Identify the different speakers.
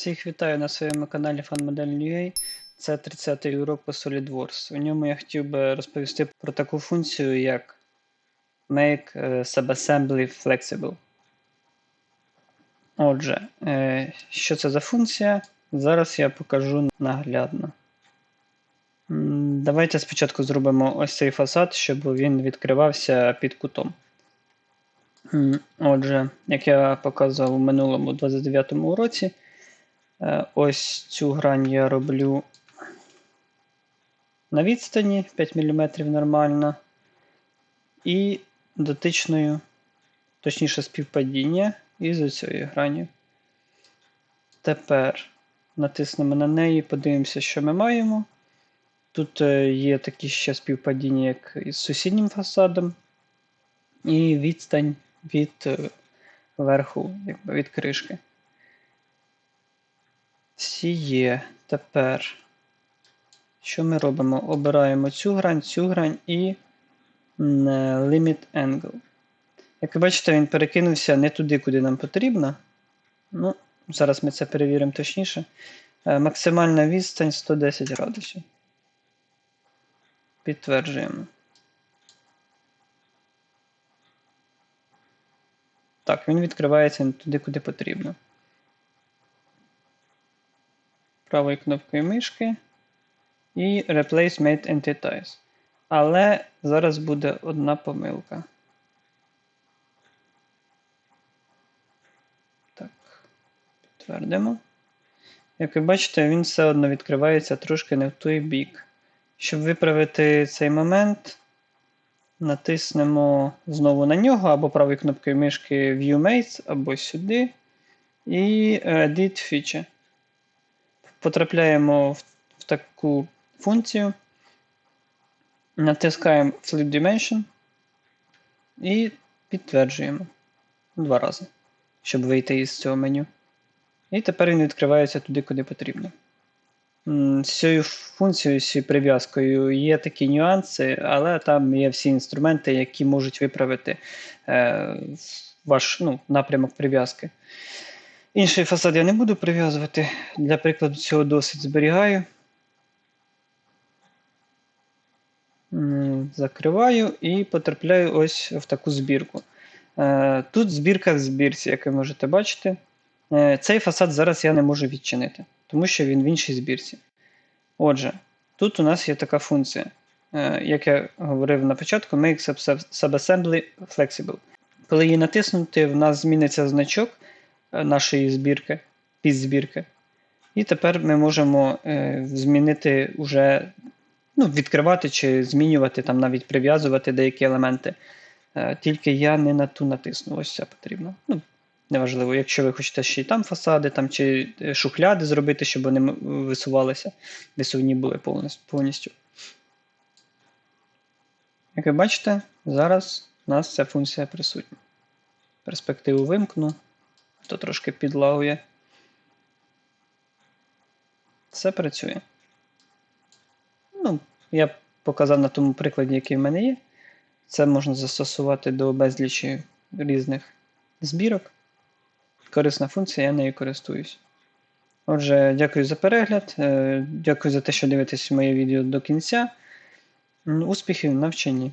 Speaker 1: Всіх вітаю на своєму каналі FunModel.ua. Це 30-й урок по SolidWorks. У ньому я хотів би розповісти про таку функцію, як Make е, Subassembly Flexible. Отже, е, що це за функція? Зараз я покажу наглядно. Давайте спочатку зробимо ось цей фасад, щоб він відкривався під кутом. Отже, як я показував у минулому 29-му уроці, Е, Ось цю грань я роблю на відстані 5 мм нормально. І дотичною, точніше, співпадіння із цією гранью. Тепер натиснемо на неї, подивимося, що ми маємо. Тут е, є такі ще співпадіння, як із сусіднім фасадом, і відстань від е, верху, від кришки. Всі є. Тепер. Що ми робимо? Обираємо цю грань, цю грань і Limit Angle. Як ви бачите, він перекинувся не туди, куди нам потрібно. Ну, Зараз ми це перевіримо точніше. Е, Максимальна відстань 110 градусів. Підтверджуємо. Так, він відкривається не туди, куди потрібно правою кнопкою мишки і Replace Made Entities. Але зараз буде одна помилка. Так, підтвердимо. Як ви бачите, він все одно відкривається трошки не в той бік. Щоб виправити цей момент, натиснемо знову на нього або правою кнопкою мишки View Mates, або сюди. І Edit Feature потрапляємо в, в таку функцію, натискаємо Flip Dimension і підтверджуємо два рази, щоб вийти із цього меню. І тепер він відкривається туди, куди потрібно. З цією функцією, з цією прив'язкою є такі нюанси, але там є всі інструменти, які можуть виправити е, ваш ну, напрямок прив'язки. Інший фасад я не буду прив'язувати. Для прикладу цього досить зберігаю. Закриваю і потрапляю ось в таку збірку. Е, Тут збірка в збірці, як ви можете бачити. Е, Цей фасад зараз я не можу відчинити, тому що він в іншій збірці. Отже, тут у нас є така функція, е, як я говорив на початку, Make Subassembly Flexible. Коли її натиснути, в нас зміниться значок нашої збірки, підзбірки. І тепер ми можемо е, змінити уже, ну, відкривати чи змінювати, там навіть прив'язувати деякі елементи. Е, Тільки я не на ту натисну. Ось це потрібно. Ну, Неважливо, якщо ви хочете ще й там фасади, там, чи е, шухляди зробити, щоб вони висувалися, висувні були повністю. Як ви бачите, зараз у нас ця функція присутня. Перспективу вимкну, то трошки підлагує. Все працює. Ну, я показав на тому прикладі, який в мене є. Це можна застосувати до безлічі різних збірок. Корисна функція, я нею користуюсь. Отже, дякую за перегляд. е, Дякую за те, що дивитесь моє відео до кінця. Успіхів в навчанні!